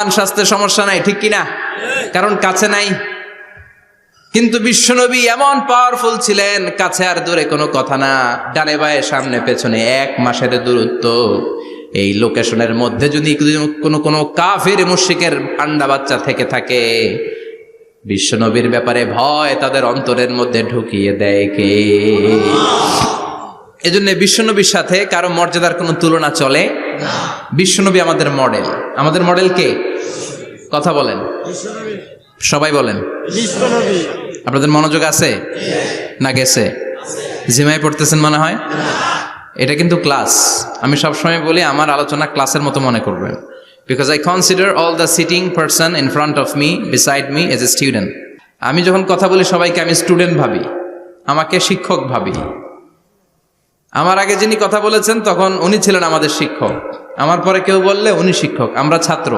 স্বাস্থ্যের সমস্যা নাই, ঠিক কিনা? কারণ কাছে নাই। কিন্তু বিশ্বনবী এমন পাওয়ারফুল ছিলেন, কাছে আর দূরে কোনো কথা না। ডানে বায়ে, সামনে পেছনে এক মাসের দূরত্ব। এই লোকেশনের মধ্যে যদি কোনো কোনো কাফের মুশিকের আন্ডা বাচ্চা থেকে থাকে, বিশ্বনবীর ব্যাপারে ভয় তাদের অন্তরের মধ্যে ঢুকিয়ে দেয় কে? এজন্য বিশ্বনবীর সাথে কারও মর্যাদার কোনো তুলনা চলে। বিশ্বনবী আমাদের মডেল আমাদের মডেল কে? কথা বলেন। সবাই বলেন। আপনাদের মনোযোগ আছে? না গেছে? জিমাই পড়তেছেন মনে হয়? এটা কিন্তু ক্লাস আমি সবসময় বলি আমার আলোচনা ক্লাসের মতো মনে করবেন। Because I consider all the sitting person in front of me beside me as a student আমি যখন কথা বলি সবাইকে আমি স্টুডেন্ট ভাবি। আমাকে শিক্ষক ভাবি। আমার আগে যিনি কথা বলেছেন, তখন উনি ছিলেন আমাদের শিক্ষক। আমার পরে কেউ বললে উনি শিক্ষক, আমরা ছাত্র।